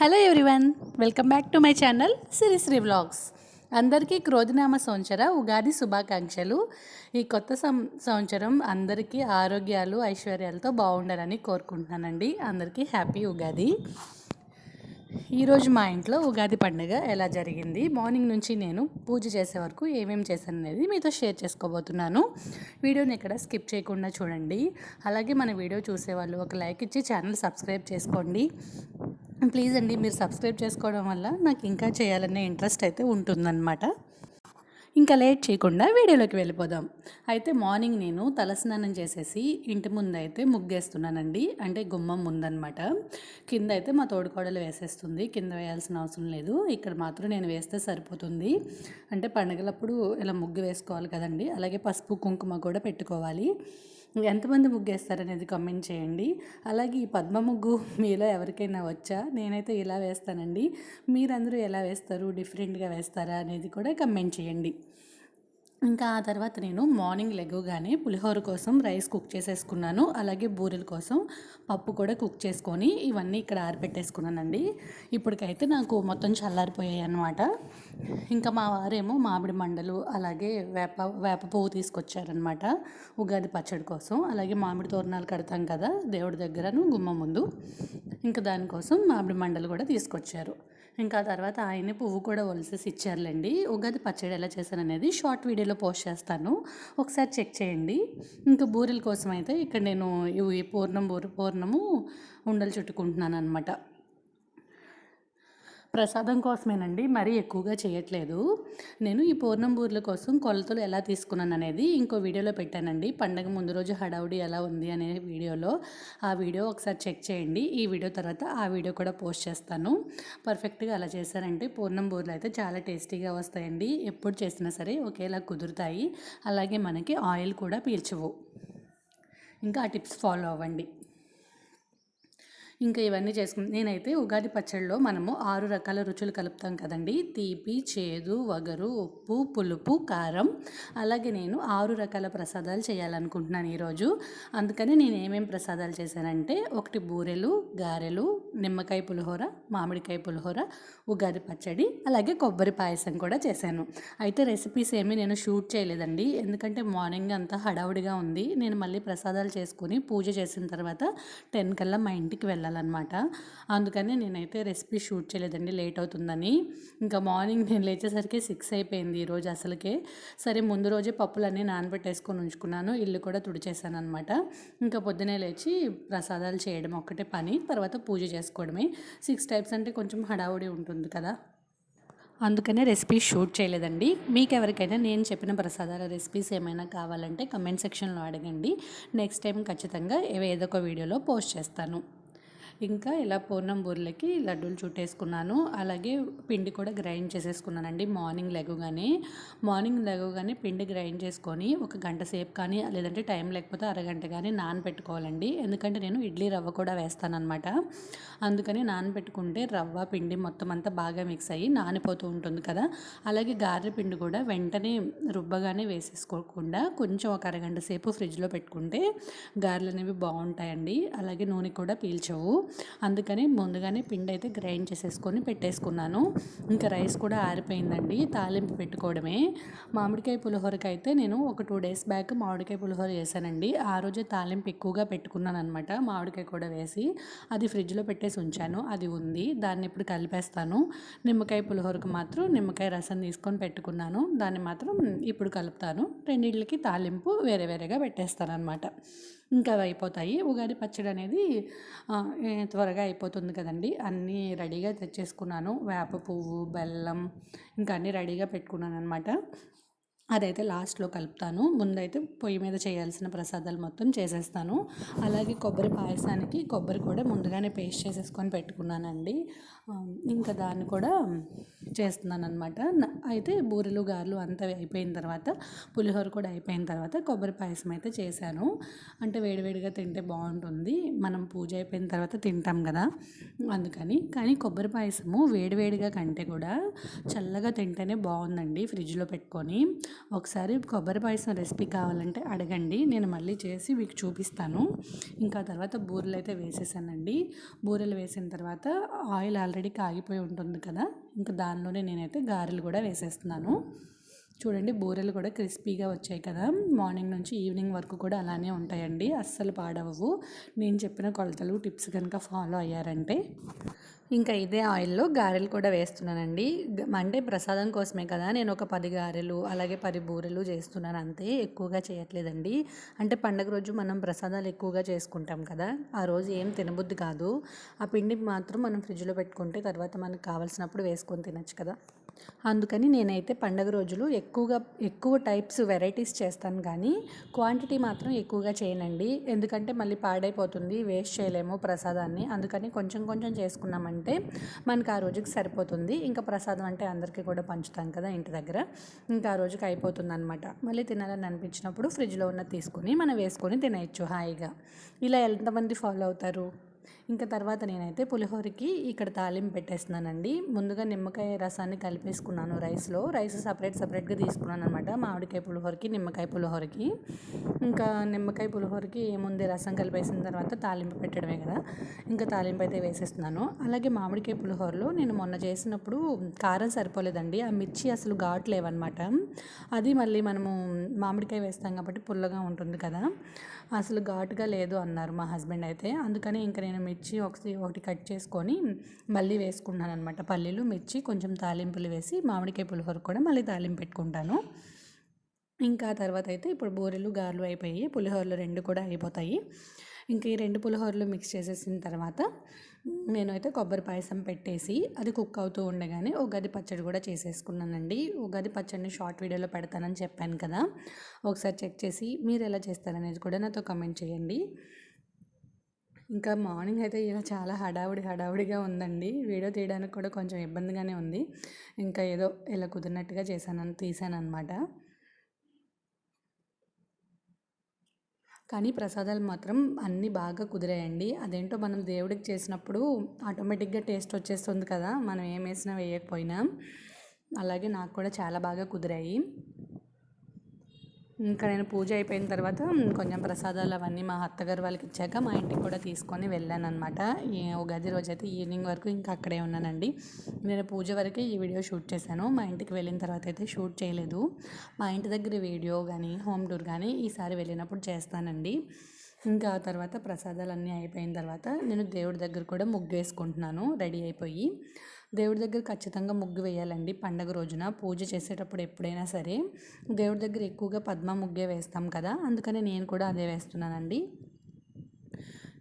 Hello everyone welcome back to my channel Sirisri vlogs. అందరికీ క్రోధినామ సంవత్సర ఉగాది శుభాకాంక్షలు. ఈ కొత్త సం సంవత్సరం అందరికీ ఆరోగ్యాలు ఐశ్వర్యాలతో బాగుండాలని కోరుకుంటున్నానండి. అందరికీ హ్యాపీ ఉగాది. ఈరోజు మా ఇంట్లో ఉగాది పండుగ ఎలా జరిగింది? మార్నింగ్ నుంచి నేను పూజ చేసే వరకు ఏమేమి చేశాను అనేది మీతో షేర్ చేసుకోబోతున్నాను. వీడియోని ఇక్కడ స్కిప్ చేయకుండా చూడండి. అలాగే మన వీడియో చూసేవాళ్ళు ఒక లైక్ ఇచ్చి ఛానల్ సబ్స్క్రైబ్ చేసుకోండి. ప్లీజ్ అండి మీరు సబ్స్క్రైబ్ చేసుకోవడం వల్ల నాకు ఇంకా చేయాలనే ఇంట్రెస్ట్ అయితే ఉంటుందన్నమాట. ఇంకా లేట్ చేయకుండా వీడియోలోకి వెళ్ళిపోదాం. అయితే మార్నింగ్ నేను తలస్నానం చేసేసి ఇంటి ముందు అయితే ముగ్గేస్తున్నానండి. అంటే గుమ్మం ముందనమాట కింద అయితే మా తోడుకోడలు వేసేస్తుంది. కింద వేయాల్సిన అవసరం లేదు. ఇక్కడ మాత్రం నేను వేస్తే సరిపోతుంది. అంటే పండగలప్పుడు ఇలా ముగ్గు వేసుకోవాలి కదండి. అలాగే పసుపు కుంకుమ కూడా పెట్టుకోవాలి. ఎంతమంది ముగ్గేస్తారనేది కమెంట్ చేయండి. అలాగే ఈ పద్మ ముగ్గు మీలో ఎవరికైనా వచ్చా? నేనైతే ఇలా వేస్తానండి. మీరందరూ ఎలా వేస్తారు? డిఫరెంట్గా వేస్తారా? అనేది కూడా కమెంట్ చేయండి. ఇంకా ఆ తర్వాత నేను మార్నింగ్ లెగ్గుగానే పులిహోర కోసం రైస్ కుక్ చేసేసుకున్నాను. అలాగే బూరెల కోసం పప్పు కూడా కుక్ చేసుకొని ఇవన్నీ ఇక్కడ ఆరిపెట్టేసుకున్నానండి ఇప్పటికైతే నాకు మొత్తం చల్లారిపోయాయి అనమాట ఇంకా మా వారేమో మామిడి మండలు అలాగే వేప వేప పువ్వు తీసుకొచ్చారనమాట ఉగాది పచ్చడి కోసం. అలాగే మామిడి తోరణాలు కడతాం కదా దేవుడి దగ్గరను గుమ్మ ముందు. ఇంకా దానికోసం మామిడి మండలు కూడా తీసుకొచ్చారు. ఇంకా తర్వాత ఆయన పువ్వు కూడా ఒలిసేసి ఇచ్చారులేండి. ఉగాది పచ్చడి ఎలా చేశాను అనేది షార్ట్ వీడియోలో పోస్ట్ చేస్తాను. ఒకసారి చెక్ చేయండి. ఇంకా బూరెల కోసం అయితే ఇక్కడ నేను ఇవి పూర్ణం బూర పూర్ణము ఉండలు చుట్టుకుంటున్నాను అనమాట ప్రసాదం కోసమేనండి మరీ ఎక్కువగా చేయట్లేదు. నేను ఈ పూర్ణం బూర్ల కోసం కొలతలు ఎలా తీసుకున్నాను అనేది ఇంకో వీడియోలో పెట్టానండి. పండగ ముందు రోజు హడావుడి ఎలా ఉంది అనే వీడియోలో ఆ వీడియో ఒకసారి చెక్ చేయండి. ఈ వీడియో తర్వాత ఆ వీడియో కూడా పోస్ట్ చేస్తాను. పర్ఫెక్ట్గా అలా చేశారంటే పూర్ణం బూర్లు అయితే చాలా టేస్టీగా వస్తాయండి. ఎప్పుడు చేసినా సరే ఒకేలా కుదురుతాయి. అలాగే మనకి ఆయిల్ కూడా పీల్చవు. ఇంకా ఆ టిప్స్ ఫాలో అవ్వండి. ఇంకా ఇవన్నీ చేసుకుని నేనైతే ఉగాది పచ్చడిలో మనము ఆరు రకాల రుచులు కలుపుతాం కదండి. తీపి చేదు వగరు ఉప్పు పులుపు కారం. అలాగే నేను ఆరు రకాల ప్రసాదాలు చేయాలనుకుంటున్నాను ఈరోజు. అందుకని నేను ఏమేమి ప్రసాదాలు చేశానంటే ఒకటి బూరెలు గారెలు నిమ్మకాయ పులిహోర మామిడికాయ పులిహోర ఉగాది పచ్చడి అలాగే కొబ్బరి పాయసం కూడా చేశాను. అయితే రెసిపీస్ ఏమీ నేను షూట్ చేయలేదండి. ఎందుకంటే మార్నింగ్ అంతా హడావుడిగా ఉంది. నేను మళ్ళీ ప్రసాదాలు చేసుకుని పూజ చేసిన తర్వాత టెన్ కల్లా మా ఇంటికి వెళ్ళాలన్నమాట. అందుకని నేనైతే రెసిపీ షూట్ చేయలేదండి. లేట్ అవుతుందని. ఇంకా మార్నింగ్ నేను లేచేసరికి సిక్స్ అయిపోయింది ఈరోజు అసలుకే. సరే ముందు రోజే పప్పులన్నీ నానబెట్టేసుకొని ఉంచుకున్నాను. ఇల్లు కూడా తుడిచేసాను అనమాట ఇంకా పొద్దునే లేచి ప్రసాదాలు చేయడం ఒక్కటే పని. తర్వాత పూజ చేసుకోవడమే. సిక్స్ టైప్స్ అంటే కొంచెం హడావుడి ఉంటుంది కదా. అందుకనే రెసిపీ షూట్ చేయలేదండి. మీకు ఎవరికైనా నేను చెప్పిన ప్రసాదాల రెసిపీస్ ఏమైనా కావాలంటే కమెంట్ సెక్షన్లో అడగండి. నెక్స్ట్ టైం ఖచ్చితంగా ఏదో ఒక వీడియోలో పోస్ట్ చేస్తాను. ఇంకా ఇలా పూర్ణం బూరెలకి లడ్డూలు చుట్టేసుకున్నాను. అలాగే పిండి కూడా గ్రైండ్ చేసేసుకున్నానండి మార్నింగ్ లెగగానే మార్నింగ్ లెగగానే పిండి గ్రైండ్ చేసుకొని ఒక గంట సేపు కానీ లేదంటే టైం లేకపోతే అరగంట కానీ నానబెట్టుకోవాలండి. ఎందుకంటే నేను ఇడ్లీ రవ్వ కూడా వేస్తానన్నమాట. అందుకని నానబెట్టుకుంటే రవ్వ పిండి మొత్తం అంతా బాగా మిక్స్ అయ్యి నానిపోతూ ఉంటుంది కదా. అలాగే గారె పిండి కూడా వెంటనే రుబ్బగానే వేసేసుకోకుండా కొంచెం ఒక అరగంట సేపు ఫ్రిడ్జ్లో పెట్టుకుంటే గారెలు అనేవి బాగుంటాయండి. అలాగే నూనె కూడా పీల్చవు. అందుకని ముందుగానే పిండి అయితే గ్రైండ్ చేసేసుకొని పెట్టేసుకున్నాను. ఇంకా రైస్ కూడా ఆరిపోయిందండి. తాలింపు పెట్టుకోవడమే. మామిడికాయ పులిహోరకి అయితే నేను ఒక టూ డేస్ బ్యాక్ మామిడికాయ పులిహోర చేశానండి. ఆ రోజే తాలింపు ఎక్కువగా పెట్టుకున్నాను అనమాట మామిడికాయ కూడా వేసి. అది ఫ్రిడ్జ్లో పెట్టేసి ఉంచాను. అది ఉంది. దాన్ని ఇప్పుడు కలిపేస్తాను. నిమ్మకాయ పులిహోరకు మాత్రం నిమ్మకాయ రసం తీసుకొని పెట్టుకున్నాను. దాన్ని మాత్రం ఇప్పుడు కలుపుతాను. రెండింటికి తాలింపు వేరే వేరేగా పెట్టేస్తాను అనమాట ఇంకా అవి అయిపోతాయి. ఉగాది పచ్చడి అనేది త్వరగా అయిపోతుంది కదండి. అన్నీ రెడీగా తెచ్చేసుకున్నాను. వేప పువ్వు బెల్లం ఇంకా అన్నీ రెడీగా పెట్టుకున్నాను అనమాట అదైతే లాస్ట్లో కలుపుతాను. ముందైతే పొయ్యి మీద చేయాల్సిన ప్రసాదాలు మొత్తం చేసేస్తాను. అలాగే కొబ్బరి పాయసానికి కొబ్బరి కూడా ముందుగానే పేస్ట్ చేసేసుకొని పెట్టుకున్నానండి. ఇంకా దాన్ని కూడా చేస్తున్నాను అనమాట అయితే బూరెలు గారెలు అంతా అయిపోయిన తర్వాత పులిహోర కూడా అయిపోయిన తర్వాత కొబ్బరి పాయసం అయితే చేశాను. అంటే వేడివేడిగా తింటే బాగుంటుంది. మనం పూజ అయిపోయిన తర్వాత తింటాం కదా. అందుకని కానీ కొబ్బరి పాయసము వేడివేడిగా కంటే కూడా చల్లగా తింటేనే బాగుందండి ఫ్రిడ్జ్లో పెట్టుకొని. ఒకసారి కొబ్బరి పాయసం రెసిపీ కావాలంటే అడగండి. నేను మళ్ళీ చేసి మీకు చూపిస్తాను. ఇంకా తర్వాత బూరెలు అయితే వేసేసానండి. బూరెలు వేసిన తర్వాత ఆయిల్ ఆల్రెడీ కాగిపోయి ఉంటుంది కదా. ఇంకా దానిలోనే నేనైతే గారెలు కూడా వేసేస్తున్నాను. చూడండి బూరెలు కూడా క్రిస్పీగా వచ్చాయి కదా. మార్నింగ్ నుంచి ఈవినింగ్ వరకు కూడా అలానే ఉంటాయండి. అస్సలు పాడవవు నేను చెప్పిన కొలతలు టిప్స్ కనుక ఫాలో అయ్యారంటే. ఇంకా ఇదే ఆయిల్లో గారెలు కూడా వేస్తున్నానండి. అంటే ప్రసాదం కోసమే కదా నేను ఒక పది గారెలు అలాగే పది బూరెలు చేస్తున్నాను అంతే ఎక్కువగా చేయట్లేదండి. అంటే పండగ రోజు మనం ప్రసాదాలు ఎక్కువగా చేసుకుంటాం కదా ఆ రోజు ఏం తినబుద్ధి కాదు. ఆ పిండికి మాత్రం మనం ఫ్రిడ్జ్లో పెట్టుకుంటే తర్వాత మనకు కావాల్సినప్పుడు వేసుకొని తినచ్చు కదా. అందుకని నేనైతే పండగ రోజులు ఎక్కువగా ఎక్కువ టైప్స్ వెరైటీస్ చేస్తాను కానీ క్వాంటిటీ మాత్రం ఎక్కువగా చేయనండి. ఎందుకంటే మళ్ళీ పాడైపోతుంది వేస్ట్ చేయలేము ప్రసాదాన్ని. అందుకని కొంచెం కొంచెం చేసుకున్నామంటే మనకు ఆ రోజుకి సరిపోతుంది. ఇంకా ప్రసాదం అంటే అందరికీ కూడా పంచుతాం కదా ఇంటి దగ్గర. ఇంకా ఆ రోజుకి అయిపోతుంది అనమాట మళ్ళీ తినాలని అనిపించినప్పుడు ఫ్రిడ్జ్లో ఉన్న తీసుకొని మనం వేసుకొని తినేయచ్చు హాయిగా. ఇలా ఎంతమంది ఫాలో అవుతారు? ఇంకా తర్వాత నేనైతే పులిహోరకి ఇక్కడ తాలింపు పెట్టేస్తున్నానండి. ముందుగా నిమ్మకాయ రసాన్ని కలిపేసుకున్నాను రైస్లో. రైస్ సపరేట్ సపరేట్గా తీసుకున్నాను అనమాట మామిడికాయ పులిహోరకి నిమ్మకాయ పులిహోరకి. ఇంకా నిమ్మకాయ పులిహోరకి ఏముంది? రసం కలిపేసిన తర్వాత తాలింపు పెట్టడమే కదా. ఇంకా తాలింపు అయితే వేసేస్తున్నాను. అలాగే మామిడికాయ పులిహోరలో నేను మొన్న చేసినప్పుడు కారం సరిపోలేదండి. ఆ మిర్చి అసలు ఘాటు లేవన్నమాట. అది మళ్ళీ మనము మామిడికాయ వేస్తాం కాబట్టి పుల్లగా ఉంటుంది కదా. అసలు ఘాటుగా లేదు అన్నారు మా హస్బెండ్ అయితే. అందుకని ఇంకా నేను మిర్చి ఒకటి ఒకటి కట్ చేసుకొని మళ్ళీ వేసుకున్నాను అనమాట పల్లీలు మిర్చి కొంచెం తాలింపులు వేసి మామిడికాయ పులిహోర కూడా మళ్ళీ తాలింపు పెట్టుకుంటాను. ఇంకా తర్వాత అయితే ఇప్పుడు బూరెలు గారెలు అయిపోయి పులిహోరలు రెండు కూడా అయిపోతాయి. ఇంకా ఈ రెండు పులిహోరలు మిక్స్ చేసేసిన తర్వాత నేనైతే కొబ్బరి పాయసం పెట్టేసి అది కుక్ అవుతూ ఉండగానే ఉగాది పచ్చడి కూడా చేసేసుకున్నానండి. ఉగాది పచ్చడిని షార్ట్ వీడియోలో పెడతానని చెప్పాను కదా. ఒకసారి చెక్ చేసి మీరు ఎలా చేస్తారనేది కూడా నాతో కమెంట్ చేయండి. ఇంకా మార్నింగ్ అయితే ఇలా చాలా హడావుడి హడావుడిగా ఉందండి. వీడియో తీయడానికి కూడా కొంచెం ఇబ్బందిగానే ఉంది. ఇంకా ఏదో ఇలా కుదిరినట్టుగా చేశాను తీసాను అనమాట కానీ ప్రసాదాలు మాత్రం అన్నీ బాగా కుదిరాయండి. అదేంటో మనం దేవుడికి చేసినప్పుడు ఆటోమేటిక్గా టేస్ట్ వచ్చేస్తుంది కదా. మనం ఏం వేసినా వేయకపోయినా. అలాగే నాకు కూడా చాలా బాగా కుదిరాయి. ఇంకా నేను పూజ అయిపోయిన తర్వాత కొంచెం ప్రసాదాలు అవన్నీ మా అత్తగారు వాళ్ళకి ఇచ్చాక మా ఇంటికి కూడా తీసుకొని వెళ్ళాను అనమాట ఉగాది రోజు అయితే ఈవినింగ్ వరకు ఇంకా అక్కడే ఉన్నానండి. నేను పూజ వరకే ఈ వీడియో షూట్ చేశాను. మా ఇంటికి వెళ్ళిన తర్వాత అయితే షూట్ చేయలేదు. మా ఇంటి దగ్గర వీడియో కానీ హోమ్ టూర్ కానీ ఈసారి వెళ్ళినప్పుడు చేస్తానండి. ఇంకా ఆ తర్వాత ప్రసాదాలు అన్నీ అయిపోయిన తర్వాత నేను దేవుడి దగ్గర కూడా ముగ్గు వేసుకుంటున్నాను రెడీ అయిపోయి. దేవుడి దగ్గర ఖచ్చితంగా ముగ్గు వేయాలండి. పండగ రోజున పూజ చేసేటప్పుడు ఎప్పుడైనా సరే దేవుడి దగ్గర ఎక్కువగా పద్మ ముగ్గే వేస్తాం కదా. అందుకని నేను కూడా అదే వేస్తున్నానండి.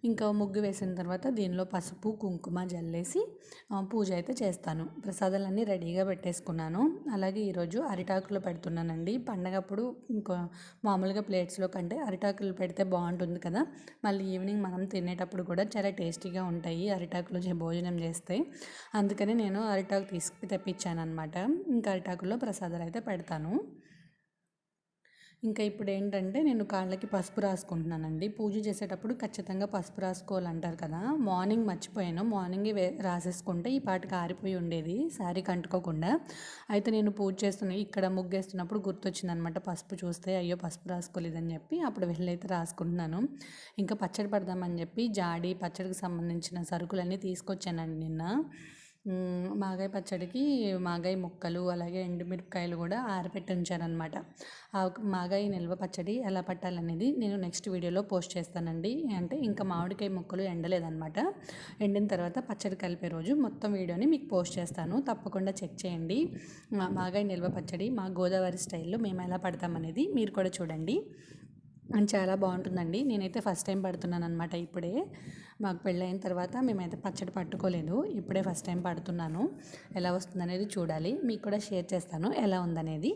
ఇంకా ముగ్గు వేసిన తర్వాత దీనిలో పసుపు కుంకుమ జల్లేసి పూజ అయితే చేస్తాను. ప్రసాదాలన్నీ రెడీగా పెట్టేసుకున్నాను. అలాగే ఈరోజు అరిటాకులు పెడుతున్నానండి. పండగప్పుడు ఇంకో మామూలుగా ప్లేట్స్లో కంటే అరిటాకులు పెడితే బాగుంటుంది కదా. మళ్ళీ ఈవినింగ్ మనం తినేటప్పుడు కూడా చాలా టేస్టీగా ఉంటాయి అరిటాకులు చే- భోజనం చేస్తే. అందుకని నేను అరిటాకు తీసుకు తెప్పించాను అనమాట ఇంకా అరిటాకుల్లో ప్రసాదాలు అయితే పెడతాను. ఇంకా ఇప్పుడు ఏంటంటే నేను కాళ్ళకి పసుపు రాసుకుంటున్నానండి. పూజ చేసేటప్పుడు ఖచ్చితంగా పసుపు రాసుకోవాలంటారు కదా. మార్నింగ్ మర్చిపోయాను. మార్నింగే రాసేసుకుంటే ఈ పాటికి ఆరిపోయి ఉండేది శారీ కంటుకోకుండా. అయితే నేను పూజ చేస్తున్న ఇక్కడ ముగ్గేస్తున్నప్పుడు గుర్తొచ్చిందనమాట పసుపు చూస్తే అయ్యో పసుపు రాసుకోలేదని చెప్పి అప్పుడు వెళ్ళైతే రాసుకుంటున్నాను. ఇంకా పచ్చడి పడదామని చెప్పి జాడి పచ్చడికి సంబంధించిన సరుకులన్నీ తీసుకొచ్చానండి నిన్న. మాగాయ పచ్చడికి మాగాయ ముక్కలు అలాగే ఎండుమిరపకాయలు కూడా ఆరబెట్టి ఉంచారనమాట ఆ మాగాయ నిల్వ పచ్చడి ఎలా పట్టాలనేది నేను నెక్స్ట్ వీడియోలో పోస్ట్ చేస్తానండి. అంటే ఇంకా మామిడికాయ ముక్కలు ఎండలేదన్నమాట. ఎండిన తర్వాత పచ్చడి కలిపే రోజు మొత్తం వీడియోని మీకు పోస్ట్ చేస్తాను. తప్పకుండా చెక్ చేయండి. మా మాగాయ నిల్వ పచ్చడి మా గోదావరి స్టైల్లో మేము ఎలా పడతామనేది మీరు కూడా చూడండి. చాలా బాగుంటుందండి. నేనైతే ఫస్ట్ టైం పడుతున్నాను అనమాట ఇప్పుడే. మాకు పెళ్ళైన తర్వాత మేమైతే పచ్చడి పట్టుకోలేదు. ఇప్పుడే ఫస్ట్ టైం పడుతున్నాను. ఎలా వస్తుందనేది చూడాలి. మీకు కూడా షేర్ చేస్తాను. ఎలా ఉందనేది.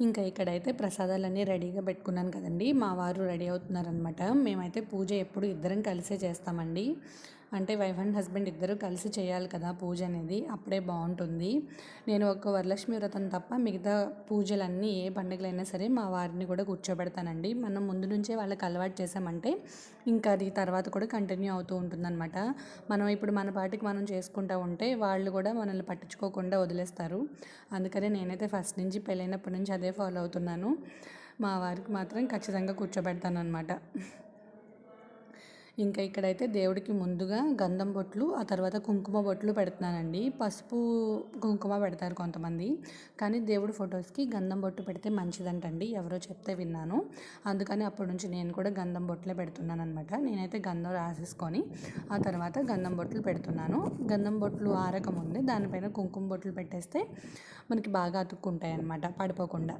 ఇంకా ఇక్కడైతే ప్రసాదాలన్నీ రెడీగా పెట్టుకున్నాను కదండి. మా వారు రెడీ అవుతున్నారనమాట మేమైతే పూజ ఎప్పుడు ఇద్దరం కలిసే చేస్తామండి. అంటే వైఫ్ అండ్ హస్బెండ్ ఇద్దరు కలిసి చేయాలి కదా పూజ అనేది అప్పుడే బాగుంటుంది. నేను ఒక వరలక్ష్మి వ్రతం తప్ప మిగతా పూజలన్నీ ఏ పండుగలైనా సరే మా వారిని కూడా కూర్చోబెడతానండి. మనం ముందు నుంచే వాళ్ళకి అలవాటు చేసామంటే ఇంకా అది తర్వాత కూడా కంటిన్యూ అవుతూ ఉంటుందన్నమాట. మనం ఇప్పుడు మన పాటికి మనం చేసుకుంటూ ఉంటే వాళ్ళు కూడా మనల్ని పట్టించుకోకుండా వదిలేస్తారు. అందుకనే నేనైతే ఫస్ట్ నుంచి పెళ్ళైనప్పటి నుంచి అదే ఫాలో అవుతున్నాను. మా వారికి మాత్రం ఖచ్చితంగా కూర్చోబెడతాను అనమాట ఇంకా ఇక్కడైతే దేవుడికి ముందుగా గంధం బొట్లు ఆ తర్వాత కుంకుమ బొట్లు పెడుతున్నానండి. పసుపు కుంకుమ పెడతారు కొంతమంది. కానీ దేవుడి ఫొటోస్కి గంధం బొట్టు పెడితే మంచిదంటండి. ఎవరో చెప్తే విన్నాను. అందుకని అప్పటి నుంచి నేను కూడా గంధం బొట్లే పెడుతున్నాను అనమాట నేనైతే గంధం రాసేసుకొని ఆ తర్వాత గంధం బొట్లు పెడుతున్నాను. గంధం బొట్లు ఆరకముందే దానిపైన కుంకుమ బొట్లు పెట్టేస్తే మనకి బాగా అతుక్కుంటాయి అన్నమాట పడిపోకుండా.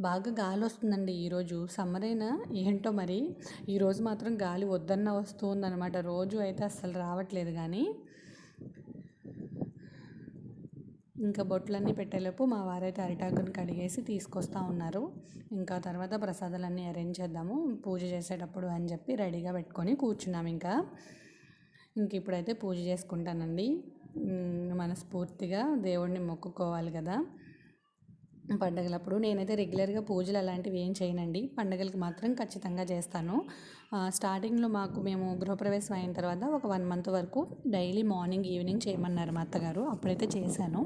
బాగా గాలి వస్తుందండి ఈరోజు. సమ్మర్ అయినా ఏంటో మరి? ఈరోజు మాత్రం గాలి వద్దన్న వస్తుందన్నమాట. రోజు అయితే అస్సలు రావట్లేదు కానీ ఇంకా బొట్లన్నీ పెట్టేలోపు మా వారైతే అరిటాకుని కడిగేసి తీసుకొస్తూ ఉన్నారు. ఇంకా తర్వాత ప్రసాదాలన్నీ అరేంజ్ చేద్దాము పూజ చేసేటప్పుడు అని చెప్పి రెడీగా పెట్టుకొని కూర్చున్నాం ఇంకా. ఇంక ఇప్పుడైతే పూజ చేసుకుంటానండి. మనస్ఫూర్తిగా దేవుడిని మొక్కుకోవాలి కదా. పండగలప్పుడు నేనైతే రెగ్యులర్గా పూజలు అలాంటివి ఏం చేయనండి. పండగలకి మాత్రం ఖచ్చితంగా చేస్తాను. స్టార్టింగ్లో మాకు మేము గృహప్రవేశం అయిన తర్వాత ఒక వన్ మంత్ వరకు డైలీ మార్నింగ్ ఈవినింగ్ చేయమన్నారు మా అత్తగారు. అప్పుడైతే చేశాను.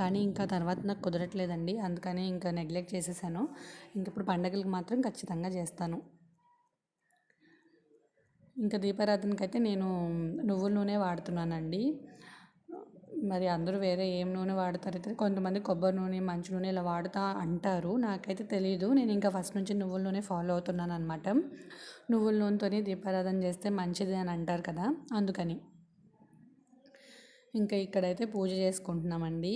కానీ ఇంకా తర్వాత నాకు కుదరట్లేదండి. అందుకని ఇంకా నెగ్లెక్ట్ చేసేసాను. ఇంక ఇప్పుడు పండగలకు మాత్రం ఖచ్చితంగా చేస్తాను. ఇంకా దీపారాధనకైతే అయితే నేను నువ్వుల నూనె వాడుతున్నానండి. మరి అందరూ వేరే ఏం నూనె వాడతారైతే కొంతమంది కొబ్బరి నూనె మంచి నూనె ఇలా వాడుతా అంటారు. నాకైతే తెలియదు నేను ఇంకా ఫస్ట్ నుంచి నువ్వుల నూనె ఫాలో అవుతున్నాను అనమాట నువ్వుల నూనెతోనే దీపారాధన చేస్తే మంచిది అని అంటారు కదా? అందుకని. ఇంకా ఇక్కడైతే పూజ చేసుకుంటున్నామండి.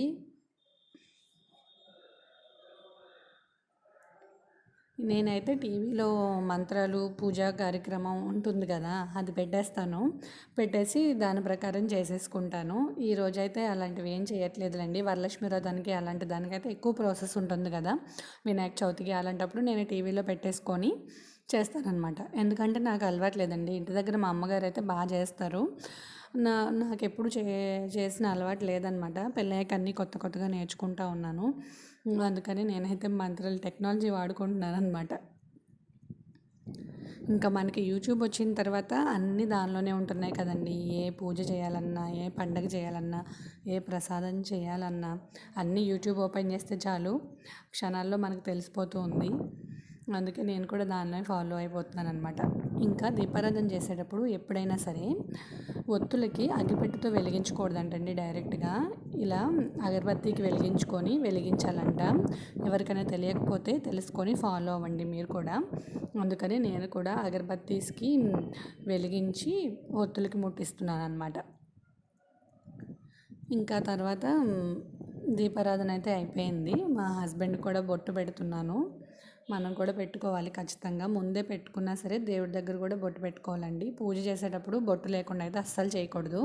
నేనైతే టీవీలో మంత్రాలు పూజా కార్యక్రమం ఉంటుంది కదా అది పెట్టేస్తాను. పెట్టేసి దాని ప్రకారం చేసేసుకుంటాను. ఈ రోజైతే అలాంటివి ఏం చేయట్లేదులేండి. వరలక్ష్మి వ్రతానికి అలాంటి దానికైతే ఎక్కువ ప్రాసెస్ ఉంటుంది కదా. వినాయక చవితికి అలాంటప్పుడు నేను టీవీలో పెట్టేసుకొని చేస్తానన్నమాట. ఎందుకంటే నాకు అలవాట్లేదండి. ఇంటి దగ్గర మా అమ్మగారు అయితే బాగా చేస్తారు. నా నాకు ఎప్పుడు చే చేసిన అలవాటు లేదనమాట పెళ్ళయ్యాక అన్నీ కొత్త కొత్తగా నేర్చుకుంటా ఉన్నాను. అందుకని నేనైతే మంత్రాలు టెక్నాలజీ వాడుకుంటున్నాను అనమాట ఇంకా మనకి యూట్యూబ్ వచ్చిన తర్వాత అన్నీ దానిలోనే ఉంటున్నాయి కదండి. ఏ పూజ చేయాలన్నా ఏ పండగ చేయాలన్నా ఏ ప్రసాదం చేయాలన్నా అన్నీ యూట్యూబ్ ఓపెన్ చేస్తే చాలు. క్షణాల్లో మనకు తెలిసిపోతూ ఉంది. అందుకే నేను కూడా దాన్నే ఫాలో అయిపోతున్నాను అనమాట ఇంకా దీపారాధన చేసేటప్పుడు ఎప్పుడైనా సరే ఒత్తులకి అగ్గిపెట్టెతో వెలిగించకూడదంటండి డైరెక్ట్గా. ఇలా అగరబత్తికి వెలిగించుకొని వెలిగించాలంట. ఎవరికైనా తెలియకపోతే తెలుసుకొని ఫాలో అవ్వండి మీరు కూడా. అందుకని నేను కూడా అగరబత్తీస్కి వెలిగించి ఒత్తులకి ముట్టిస్తున్నాను అనమాట ఇంకా తర్వాత దీపారాధన అయితే అయిపోయింది. మా హస్బెండ్ కూడా బొట్టు పెడుతున్నాను. మనం కూడా పెట్టుకోవాలి ఖచ్చితంగా. ముందే పెట్టుకున్నా సరే దేవుడి దగ్గర కూడా బొట్టు పెట్టుకోవాలండి. పూజ చేసేటప్పుడు బొట్టు లేకుండా అయితే అస్సలు చేయకూడదు.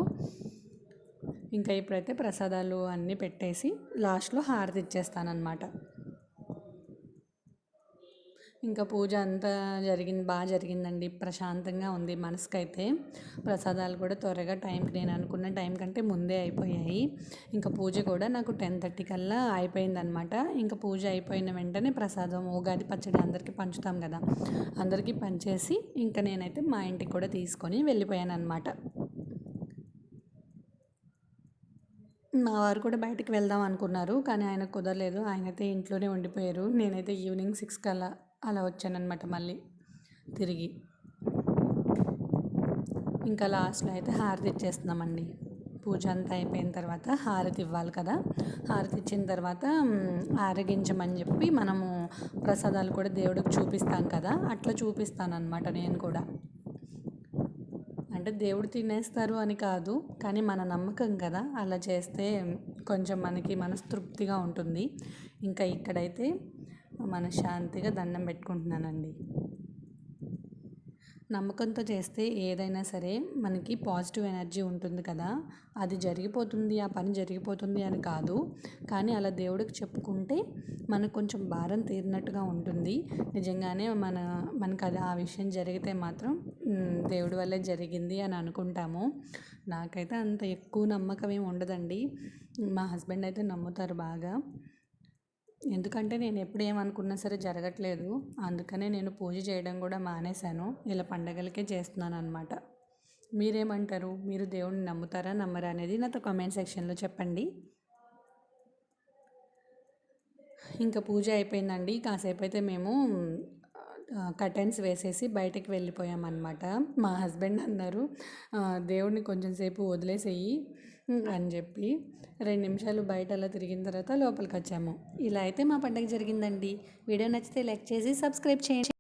ఇంకా ఇప్పుడైతే ప్రసాదాలు అన్నీ పెట్టేసి లాస్ట్లో హారతి ఇచ్చేస్తానమాట ఇంకా పూజ అంతా జరిగింది బాగా జరిగిందండి. ప్రశాంతంగా ఉంది మనసుకైతే. ప్రసాదాలు కూడా త్వరగా టైంకి నేను అనుకున్న టైం కంటే ముందే అయిపోయాయి. ఇంకా పూజ కూడా నాకు టెన్ థర్టీ కల్లా అయిపోయిందనమాట. ఇంకా పూజ అయిపోయిన వెంటనే ప్రసాదం ఉగాది పచ్చడి అందరికీ పంచుతాం కదా. అందరికీ పంచేసి ఇంకా నేనైతే మా ఇంటికి కూడా తీసుకొని వెళ్ళిపోయాను అనమాట మా వారు కూడా బయటకు వెళ్దాం అనుకున్నారు. కానీ ఆయన కుదరలేదు. ఆయనైతే ఇంట్లోనే ఉండిపోయారు. నేనైతే ఈవినింగ్ సిక్స్ కల్లా అలా వచ్చానమాట మళ్ళీ తిరిగి. ఇంకా లాస్ట్లో అయితే హారతి ఇచ్చేస్తున్నామండి. పూజ అంతా అయిపోయిన తర్వాత హారతి ఇవ్వాలి కదా. హారతి ఇచ్చిన తర్వాత ఆరగించమని చెప్పి మనము ప్రసాదాలు కూడా దేవుడికి చూపిస్తాం కదా. అట్లా చూపిస్తానమాట నేను కూడా. అంటే దేవుడు తినేస్తారు అని కాదు కానీ మన నమ్మకం కదా. అలా చేస్తే కొంచెం మనకి మనస్తృప్తిగా ఉంటుంది. ఇంకా ఇక్కడైతే మనశ్శాంతిగా దండం పెట్టుకుంటున్నానండి. నమ్మకంతో చేస్తే ఏదైనా సరే మనకి పాజిటివ్ ఎనర్జీ ఉంటుంది కదా అది జరిగిపోతుంది ఆ పని జరిగిపోతుంది అని కాదు. కానీ అలా దేవుడికి చెప్పుకుంటే మనకు కొంచెం భారం తీరినట్టుగా ఉంటుంది. నిజంగానే మన మనకు అది ఆ విషయం జరిగితే మాత్రం దేవుడి వల్లే జరిగింది అని అనుకుంటాము. నాకైతే అంత ఎక్కువ నమ్మకం ఏమి ఉండదండి. మా హస్బెండ్ అయితే నమ్ముతారు బాగా. ఎందుకంటే నేను ఎప్పుడు ఏమనుకున్నా సరే జరగట్లేదు. అందుకనే నేను పూజ చేయడం కూడా మానేశాను. ఇలా పండగలకే చేస్తున్నాను అనమాట మీరేమంటారు? మీరు దేవుడిని నమ్ముతారా నమ్మరా అనేది నాతో కామెంట్ సెక్షన్లో చెప్పండి. ఇంకా పూజ అయిపోయిందండి. కాసేపు అయితే మేము కర్టెన్స్ వేసేసి బయటకు వెళ్ళిపోయామన్నమాట. మా హస్బెండ్ అన్నారు దేవుడిని కొంచెం సేపు వదిలేసేయి. అని చెప్పి రెండు నిమిషాలు బయట అలా తిరిగిన తర్వాత లోపలికి వచ్చాము. ఇలా అయితే మా పండగ జరిగిందండి. వీడియో నచ్చితే లైక్ చేసి సబ్స్క్రైబ్ చేయండి.